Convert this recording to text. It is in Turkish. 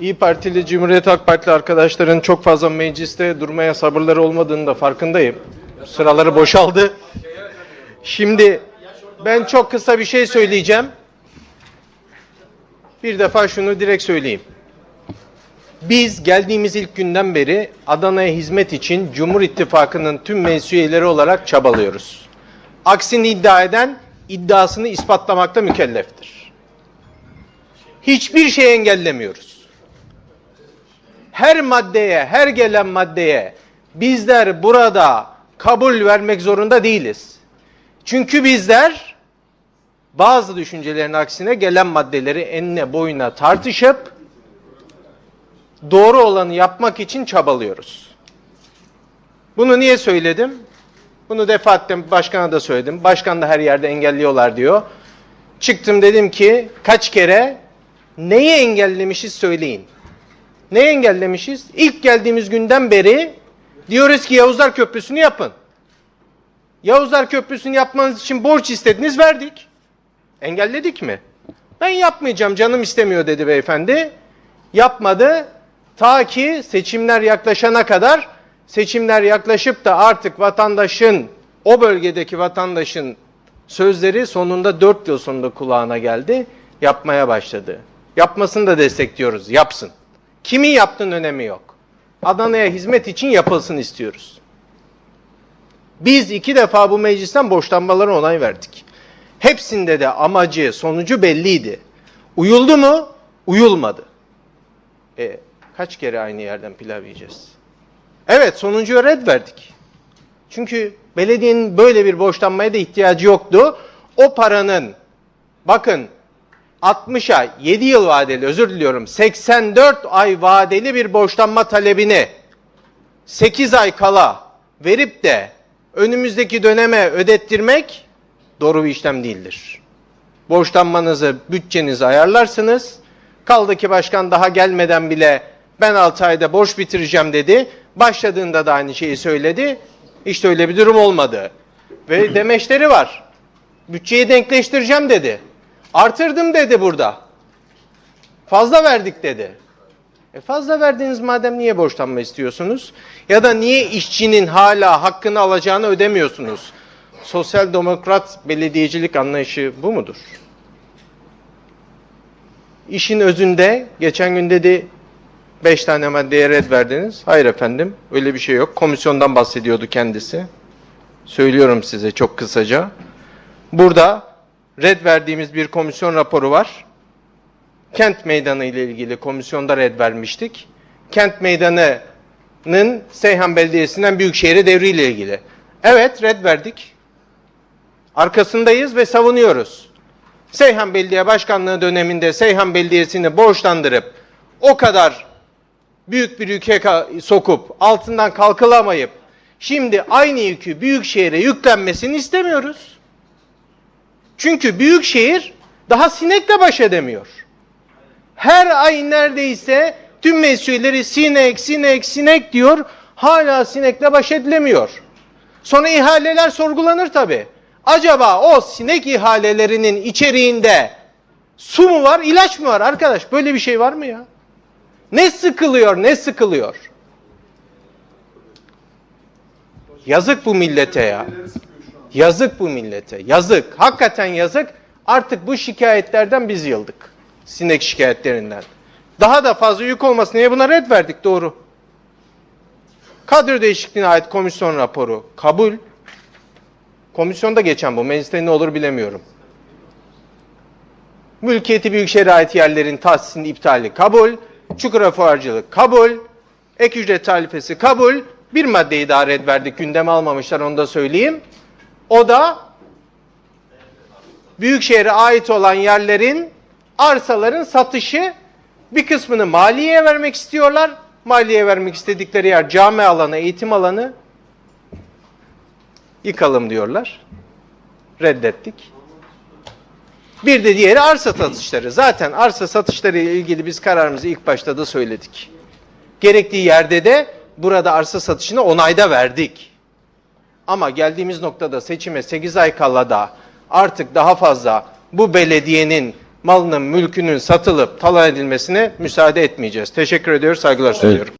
İyi Partili, Cumhuriyet Halk Partili arkadaşların çok fazla mecliste durmaya sabırları olmadığını da farkındayım. Sıraları boşaldı. Şimdi ben çok kısa bir şey söyleyeceğim. Bir defa şunu direkt söyleyeyim. Biz geldiğimiz ilk günden beri Adana'ya hizmet için Cumhur İttifakı'nın tüm meclis olarak çabalıyoruz. Aksini iddia eden iddiasını ispatlamakta mükelleftir. Hiçbir şey engellemiyoruz. Her maddeye, her gelen maddeye bizler burada kabul vermek zorunda değiliz. Çünkü bizler bazı düşüncelerin aksine gelen maddeleri enine boyuna tartışıp doğru olanı yapmak için çabalıyoruz. Bunu niye söyledim? Bunu defaatle başkana da söyledim. Başkan da her yerde engelliyorlar diyor. Çıktım dedim ki kaç kere neyi engellemişiz söyleyin. Neyi engellemişiz? İlk geldiğimiz günden beri diyoruz ki Yavuzlar Köprüsü'nü yapın. Yavuzlar Köprüsü'nü yapmanız için borç istediniz verdik. Engelledik mi? Ben yapmayacağım canım istemiyor dedi beyefendi. Yapmadı. Ta ki seçimler yaklaşana kadar seçimler yaklaşıp da artık vatandaşın o bölgedeki vatandaşın sözleri sonunda 4 yıl sonunda kulağına geldi. Yapmaya başladı. Yapmasını da destekliyoruz. Yapsın. Kimin yaptığının önemi yok. Adana'ya hizmet için yapılsın istiyoruz. Biz iki defa bu meclisten boşlanmalara onay verdik. Hepsinde de amacı, sonucu belliydi. Uyuldu mu? Uyulmadı. E, kaç kere aynı yerden pilav yiyeceğiz? Evet, sonuncuya red verdik. Çünkü belediyenin böyle bir borçlanmaya da ihtiyacı yoktu. O paranın, bakın 60 ay, 7 yıl vadeli, özür diliyorum, 84 ay vadeli bir borçlanma talebini 8 ay kala verip de önümüzdeki döneme ödettirmek doğru bir işlem değildir. Borçlanmanızı, bütçenizi ayarlarsınız. Kaldı ki başkan daha gelmeden bile ben 6 ayda borç bitireceğim dedi. Başladığında da aynı şeyi söyledi. İşte öyle bir durum olmadı. Ve demeçleri var. Bütçeyi denkleştireceğim dedi. Artırdım dedi burada. Fazla verdik dedi. E fazla verdiğiniz madem niye borçlanma istiyorsunuz? Ya da niye işçinin hala hakkını alacağını ödemiyorsunuz? Sosyal demokrat belediyecilik anlayışı bu mudur? İşin özünde geçen gün dedi 5 tane maddeye red verdiniz. Hayır efendim öyle bir şey yok. Komisyondan bahsediyordu kendisi. Söylüyorum size çok kısaca. Burada red verdiğimiz bir komisyon raporu var. Kent Meydanı ile ilgili komisyonda red vermiştik. Kent Meydanı'nın Seyhan Belediyesi'nden Büyükşehir'e devriyle ilgili. Evet red verdik. Arkasındayız ve savunuyoruz. Seyhan Belediye Başkanlığı döneminde Seyhan Belediyesi'ni borçlandırıp o kadar büyük bir ka- sokup altından kalkılamayıp şimdi aynı yükü Büyükşehir'e yüklenmesini istemiyoruz. Çünkü Büyükşehir daha sinekle baş edemiyor. Her ay neredeyse tüm meclis üyeleri sinek, sinek, sinek diyor. Hala sinekle baş edilemiyor. Sonra ihaleler sorgulanır tabi. Acaba o sinek ihalelerinin içeriğinde su mu var, ilaç mı var arkadaş? Böyle bir şey var mı ya? Ne sıkılıyor, ne sıkılıyor? Yazık bu millete ya. Yazık bu millete. Yazık. Hakikaten yazık. Artık bu şikayetlerden biz yıldık. Sinek şikayetlerinden. Daha da fazla yük olmasın diye buna red verdik doğru. Kadro değişikliğine ait komisyon raporu kabul. Komisyonda geçen bu. Mecliste ne olur bilemiyorum. Mülkiyeti Büyükşehir'e ait yerlerin tahsisinin iptali kabul. Çukura fuarcılık kabul. Ek ücret tarifesi kabul. Bir maddeyi daha red verdik. Gündeme almamışlar onu da söyleyeyim. O da Büyükşehir'e ait olan yerlerin arsaların satışı bir kısmını maliyeye vermek istiyorlar. Maliye vermek istedikleri yer cami alanı, eğitim alanı yıkalım diyorlar. Reddettik. Bir de diğeri arsa satışları. Zaten arsa satışları ile ilgili biz kararımızı ilk başta da söyledik. Gerektiği yerde de burada arsa satışını onayda verdik. Ama geldiğimiz noktada seçime 8 ay kala da artık daha fazla bu belediyenin malının, mülkünün satılıp talan edilmesine müsaade etmeyeceğiz. Teşekkür ediyoruz, saygılar sunuyorum.